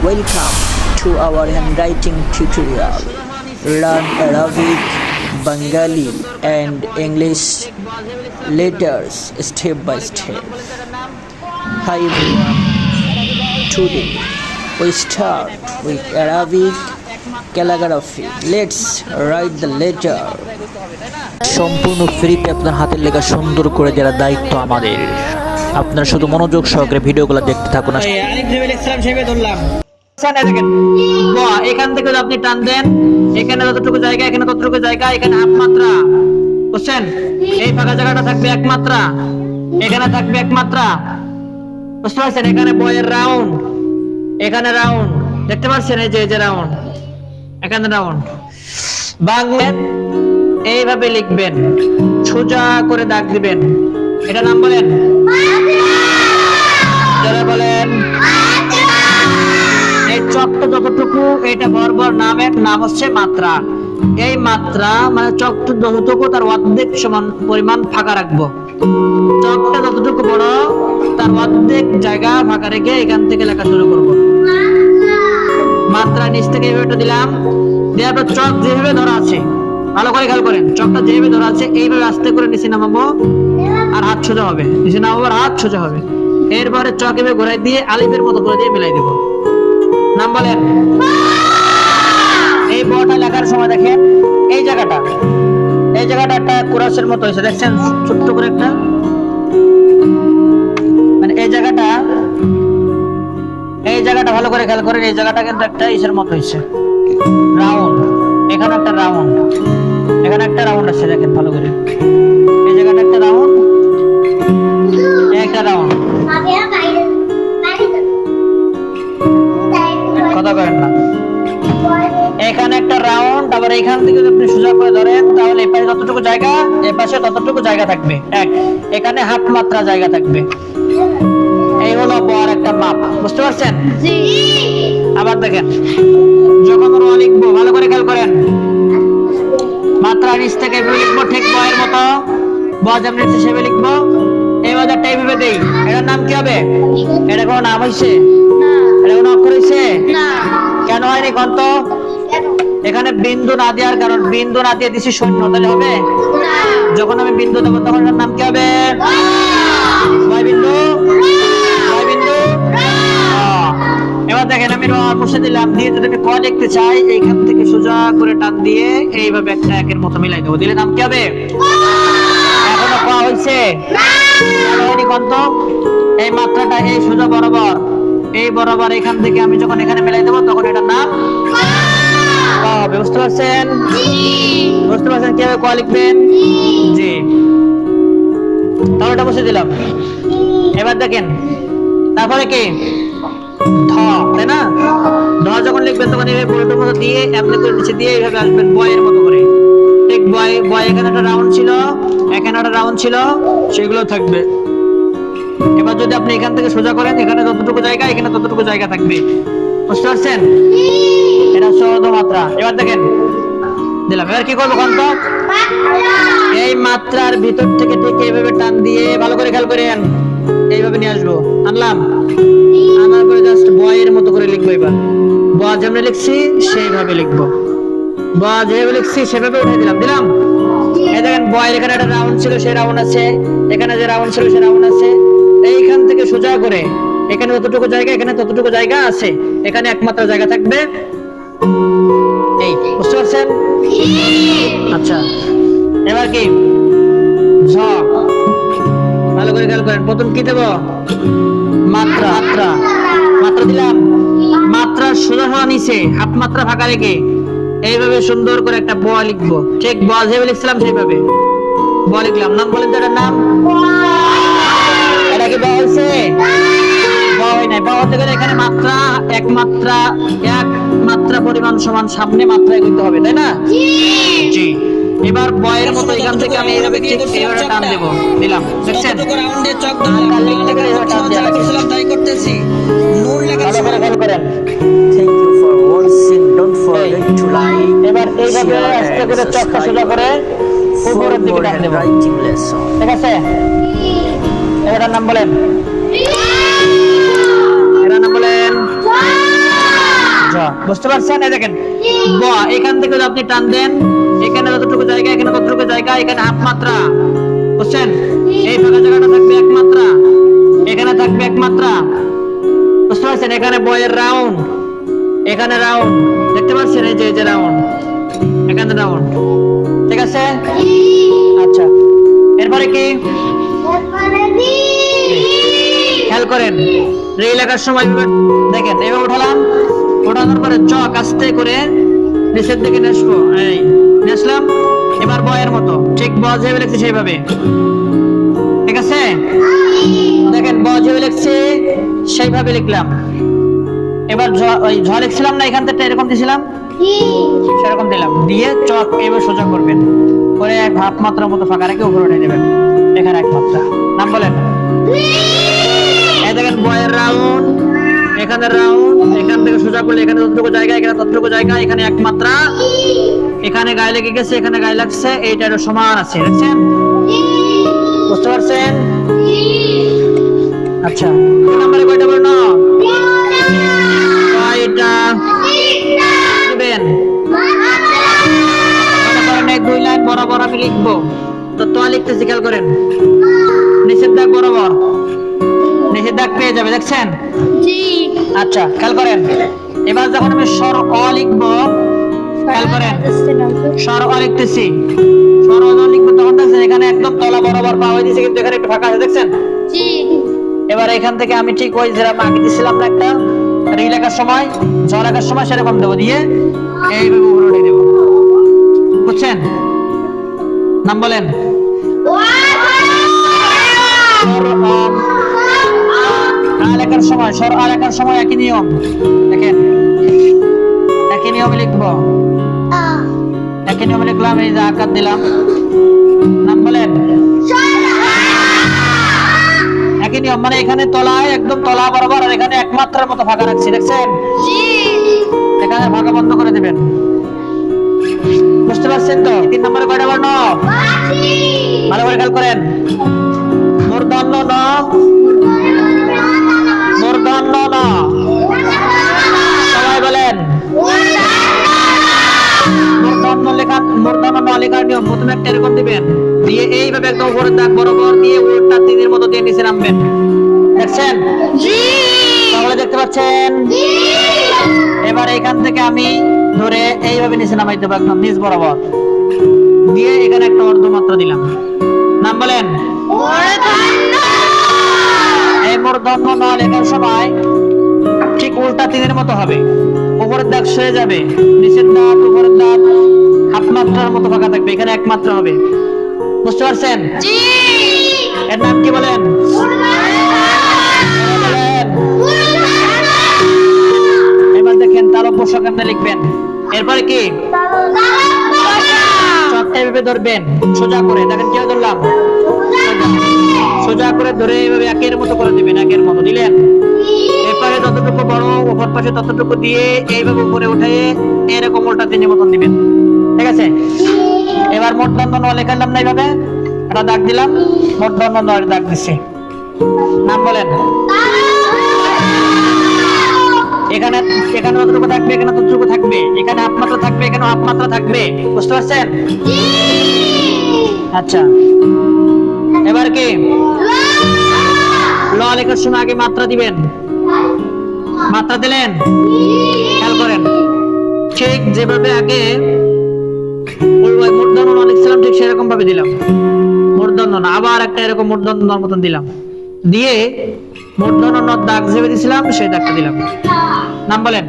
Welcome to our handwriting tutorial. Learn Arabic, Bengali and English letters step by step. Hi everyone. Today we start with Arabic calligraphy. Let's write the letter. সম্পূর্ণ ফ্রিতে আপনার হাতের লেখা সুন্দর করে দেওয়ার দায়িত্ব আমাদের আপনারা শুধু মনোযোগ সহকারে ভিডিওগুলো দেখতে থাকুন সেবে ধরলাম এখান থেকে আপনি টান দেন। এখানে যতটুকু জায়গা, এখানে ততটুকু জায়গা, এখানে হাফ বুঝছেন? এই ফাঁকা জায়গাটা থাকবে এক মাত্রা এখানে থাকবে এক মাত্রা বুঝতে পারছেন? এখানে বয়ের রাউন্ড। এখানে রাউন্ড। দেখতে পাচ্ছেন এই যে এই যে রাউন্ড। এখানে রাউন্ড। বাংলা এইভাবে লিখবেন। সোজা করে দাগ দিবেন। এটা নাম বলেন? যারা বলেন চকটা যতটুকু, এটা বর্বর নামের নাম হচ্ছে মাত্রা। এই মাত্রা মানে চকটা যতটুকু, তার অর্ধেক সমান পরিমাণ ফাঁকা রাখব। চকটা যতটুকু বড়, তার অর্ধেক জায়গা ফাঁকা রেখে এখান থেকে লেখা শুরু করব। মাত্রা নিচ থেকে এইভাবে দিলাম। দেওয়ার চক যেভাবে ধরা আছে, ভালো করে খেয়াল করেন, চকটা যেভাবে ধরা আছে, এইভাবে আস্তে করে নিচে নামাবো, আর হাত সোজা হবে। নিচে নামাবো, আর হাত সোজা হবে। এরপরে চক এভাবে ঘোরাই দিয়ে আলিফের মতো করে দিয়ে মিলাই দেবো। নাম বলেন। এই বটা লেখার সময় দেখেন, এই জায়গাটা এই জায়গাটা একটা কুরাসের মতো হয়েছে। দেখছেন? ছোট্ট করে একটা। মানে এই জায়গাটা এই জায়গাটা ভালো করে খেয়াল করেন, এই জায়গাটা কিন্তু একটা ইসের মতো হয়েছে। রাউন্ড। এখানে একটা রাউন্ড। এখানে একটা রাউন্ড আছে, দেখেন ভালো করে। এই জায়গাটা একটা রাউন্ড। একটা রাউন্ড। করেন না। এখানে একটা রাউন্ড আবার এখান থেকে যদি আপনি সোজা করে ধরেন তাহলে এপাশে যতটুকু জায়গা এপাশে ততটুকু জায়গা থাকবে। এক এখানে হাফ মাত্রা জায়গা থাকবে। এই হলো বড় একটা মাপ বুঝতে পারছেন? আবার দেখেন যখন র লিখব ভালো করে খেয়াল করেন। মাত্রা নিচ থেকে এভাবে লিখব ঠিক বয়ের মতো। ব যেমন হিসেবে লিখব। এই বাজারটা এইভাবে দেই। এটার নাম কি হবে? এটা কোনো নাম হয়েছে এটা কোনো অক্ষর হয়েছে কেন হয়নি কন্ত? এখানে বিন্দু না দেওয়ার কারণ বিন্দু না দিয়ে দিছি শূন্য তাহলে হবে? যখন আমি বিন্দু দেবো তখন নাম কি হবে? কয় বিন্দু? কয় বিন্দু? এবার দেখেন আমি র মুছে দিলাম দিয়ে যদি আমি ক লিখতে চাই এইখান থেকে সোজা করে টান দিয়ে এইভাবে একটা একের মতো মিলাই দেবো। দিলে নাম কি হবে? এখনও ক হয়েছে কেন হয়নি কন্ত? এই মাত্রাটা এই সোজা বরাবর। এই বরাবর এখান থেকে আমি যখন এখানে মেলাই দেবো তখন এটার নাম বুঝতে পারছেন? বুঝতে পারছেন কীভাবে ক লিখবেন? জি। তাহলে এটা বসে দিলাম। এবার দেখেন তারপরে কি? ধ তাই না? ধ যখন লিখবেন তখন এইভাবে পুরোটার মতো দিয়ে অ্যাপ্লাই করে নিচে দিয়ে এইভাবে আসবেন বয়ের মতো করে। ঠিক বয় বয় এখানে একটা রাউন্ড ছিল এখানে একটা রাউন্ড ছিল সেগুলো থাকবে। এবার যদি আপনি এখান থেকে সোজা করেন, এখানে যতটুকু জায়গা, এখানে ততটুকু জায়গা থাকবে। বুঝতে পারছেন? এটা সহজ মাত্রা। এবার দেখেন। দিলাম। এবার কি করব কন্ত এই মাত্রার ভিতর থেকে ঠিক এইভাবে টান দিয়ে ভালো করে খেয়াল করেন। এইভাবে নিয়ে আসব। আনলাম। আনার পরে জাস্ট বয়ের মতো করে লিখব এবার। যেমন লিখছি, সেইভাবে লিখব। যেভাবে লিখছি, সেভাবে উঠে দিলাম। দিলাম? এই দেখেন, বয়ের এখানে একটা রাউন্ড ছিল, সেই রাউন্ড আছে। এখানে যে রাউন্ড ছিল, সেই রাউন্ড আছে। এইখান থেকে সোজা করে, এখানে যতটুকু জায়গা, এখানে ততটুকু জায়গা আছে। এখানে একমাত্র জায়গা থাকবে এই, বুঝতে পারছেন? আচ্ছা এবার কি? ঝ। ভালো করে খেয়াল করেন, প্রথম কি দেব? মাত্রা। মাত্রা। মাত্রা দিলাম। মাত্রা সোজা সোজা নিচে হাফ মাত্রা ফাঁকা রেখে এইভাবে সুন্দর করে একটা ব লিখব। ঠিক ব যেভাবে লিখছিলাম সেইভাবে। ব লিখলাম। নাম বলেন তো এটার নাম। পরিমাণ সমান সামনে মাত্রা এগোতে হবে তাই না? জি। এবার বয়ের মতো এখান থেকে আমি এইভাবে ঠিক এইভাবে টান দেবো। দিলাম দেখছেন? রাউন্ডে চক লাগে। তাই করতেছি। নুন লেখার ভালো করে করেন। Thank you for watching. Don't forget to like, এবার এইভাবে আস্তে করে চকটা সোজা করে উপরের দিকে টান দেবো. ঠিক আছে? এবার এবার নাম বলেন। বুঝতে পারছেন? এই দেখেন, ব, এখান থেকে যদি আপনি টান দেন, এখানে যতটুকু জায়গা, এখানে ততটুকু জায়গা, এখানে হাফ মাত্রা। বুঝছেন? এই ফাঁকা জায়গাটা থাকবে এক মাত্রা। এখানে থাকবে এক মাত্রা। বুঝতে পারছেন? এখানে বয়ের রাউন্ড। এখানে রাউন্ড। দেখতে পাচ্ছেন? এই যে এই যে রাউন্ড। এখানে রাউন্ড। ঠিক আছে? আচ্ছা। এরপরে কি? খেয়াল করেন। রেল লেখার সময় দেখেন, এভাবে উঠালাম। উঠানোর পরে চক আস্তে করে নিচের দিকে নেসবো। এই, নেসলাম, এবার বয়ের মতো। ঠিক ব যেভাবে লিখছি সেইভাবে। ঠিক আছে? দেখেন, ব যেভাবে লিখছি, সেইভাবে লিখলাম। এবার ওই ঝ লিখছিলাম না, এখান থেকে এরকম দিছিলাম? সেরকম দিলাম। দিয়ে চক এবার সোজা করবেন। করে এক হাফ মাত্রার মতো ফাঁকা রেখে উপরে উঠে নেবেন এখানে এক মাত্রা। নাম বলেন। এই দেখেন, বয়ের রাউন্ড। এখানে রাউন্ড এখান থেকে সোজা করলে এখানে ততটুকু জায়গা, এখানে ততটুকু জায়গা, এখানে এক মাত্রা। এখানে গায়ে লেগে গেছে, এখানে গায়ে লাগছে, এইটা এটা সমান আছে, দেখছেন? বুঝতে পারছেন? আচ্ছা নম্বরে কয়টা বলুন? কয়টা? দিবেন। দুই লাইন বরাবর আমি লিখব। তো তো লিখতেছি, খেয়াল করেন। নিষেধ দাগ বরাবর। নিষেধ দাগ পেয়ে যাবে দেখছেন? আচ্ছা খেয়াল করেন। এবার যখন আমি স্বর অ লিখব খেয়াল করেন। স্বর অ লিখতেছি। স্বর অ লিখব তখন দেখছেন এখানে একদম তলা বরাবর পা হয়ে দিয়েছে কিন্তু এখানে একটু ফাঁকা আছে দেখছেন? এবার এখান থেকে আমি ঠিক ওই যেরকম আগে দিছিলাম না একটা রি লেখার সময় ঝ লেখার সময় সেরকম দেবো দিয়ে এইভাবে উপরে উঠিয়ে দেবো। বুঝছেন? নাম বলেন। আ লেখার সময় স্বর আ লেখার সময় একই নিয়ম। দেখেন। একই নিয়মে লিখব। একই নিয়মে লিখলাম, এই যে আকার দিলাম। নাম বলেন। একই নিয়ম মানে এখানে তলায়, একদম তলা বরাবর, আর এখানে এক মাত্রার মতো ফাঁকা রাখছি, দেখছেন? এখানে ফাঁকা বন্ধ করে দিবেন। বুঝতে পারছেন তো? তিন নম্বরে কয়টা বর্ণ? ভালো করে খেয়াল করেন। মূর্ধন্য ন প্রথমে একটা এরকম দিবেন। দিয়ে এইভাবে একদম উপরের দাগ বরাবর দিয়ে উল্টা তিনের মতো দিয়ে নিচে নামবেন। দেখছেন? তাহলে দেখতে পাচ্ছেন? এবার এখান থেকে আমি ধরে এইভাবে নিচে নামাই দেবো একদম নিচ বরাবর। দিয়ে এখানে একটা অর্ধ অর্ধমাত্রা দিলাম। নাম বলেন? এই মূর্ধন্য ন লেখার সময় ঠিক উল্টা তিনের মতো হবে। উপরের দাগ সয়ে যাবে। নিচের দাঁত উপরের দাঁত হাফ মাত্রার মতো ফাঁকা থাকবে। এখানে এক মাত্রা হবে। বুঝতে পারছেন? এর নাম কি বলেন। এবার দেখেন তার অবশ্য কেমনে লিখবেন। এরপরে কি? চকটা এভাবে ধরবেন সোজা করে। দেখেন কি ধরলাম? সোজা করে ধরে এভাবে একের মতো করে দিবেন একের মতো। দিলেন? যতটুকু বড় উপর পাশে ততটুকু দিয়ে এইভাবে উপরে উঠে এরকম উল্টা তিনের মতন দিবেন। ঠিক আছে? এবার মোট দণ্ড ন লেখালাম না এইভাবে একটা দাগ দিলাম। মোট দণ্ড নয় দাগ দিচ্ছি নাম বলেন। এখানে এখানে যতটুকু থাকবে, এখানে ততটুকু থাকবে। এখানে হাফ মাত্রা থাকবে, এখানে হাফ থাকবে। বুঝতে পারছেন? আচ্ছা। এবার কি? ল লেখার সময় আগে মাত্রা দিবেন। মাত্রা দিলেন? খেয়াল করেন। ঠিক যেভাবে আগে মূর্ধন্য ন লিখছিলাম, ঠিক সেরকম ভাবে দিলাম। মূর্ধন্য আবার একটা এরকম মূর্ধন্য নর মতন দিলাম। দিয়ে মূর্ধন্য ন দাগ যেভাবে দিছিলাম, সেই দাগটা দিলাম। নাম বলেন।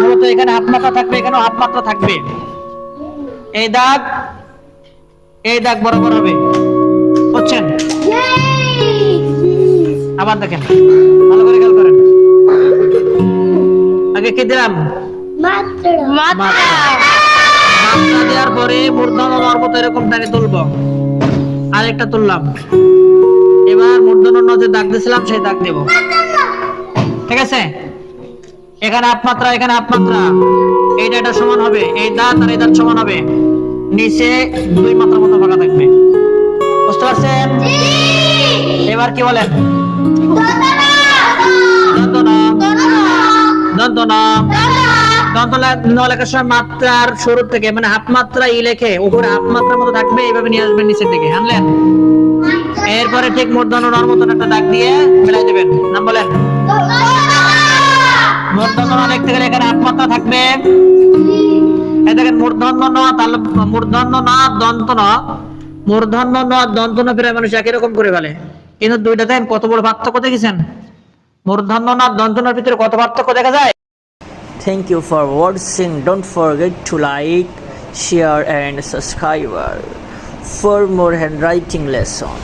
মূলত এখানে হাফ মাত্রা থাকবে, এখানেও হাফ মাত্রা থাকবে। এই দাগ এই দাগ বরাবর হবে। বুঝছেন? আবার দেখেন। ভালো করে খেয়াল করেন। আগে কি দিলাম? মাত্রা। দেওয়ার পরে মূর্ধন্য এরকম তুলবো। আরেকটা তুললাম। এবার মূর্ধন্য যে দাগ দিয়েছিলাম সেই দাগ দেব। ঠিক আছে? এখানে হাফ মাত্রা এখানে হাফ মাত্রা এইটা এটা সমান হবে। এই দাঁত আর এই দাঁত সমান হবে। নিচে দুই মাত্রা মতো ফাঁকা থাকবে। বুঝতে পারছেন? এবার কি বলেন? লেখার সময় মাত্রার শুরু থেকে মানে মাত্রা ই লেখে উপরে মাত্রার মতো থাকবে এইভাবে নিয়ে আসবেন নিচের দিকে আনলেন? এরপরে ঠিক মূর্ধন্য নর মতন একটা দাগ দিয়ে মিলাই দেবেন। নাম বলেন। মূর্ধন্য লিখতে গেলে এখানে মাত্রা থাকবে। এই দেখেন মূর্ধন্য ন তাহলে মূর্ধন্য ন দন্ত ন মূর্ধন্য ন দন্ত ন প্রায় মানুষ একই রকম করে ফেলে। কিন্তু দুইটা দেন, কত বড় পার্থক্য দেখেছেন? মূর্ধন্য না দন্তনের ভিতরে কত পার্থক্য দেখা যায়? Thank you for ওয়াটসিং don't forget to like share and subscriber for more hand writing lesson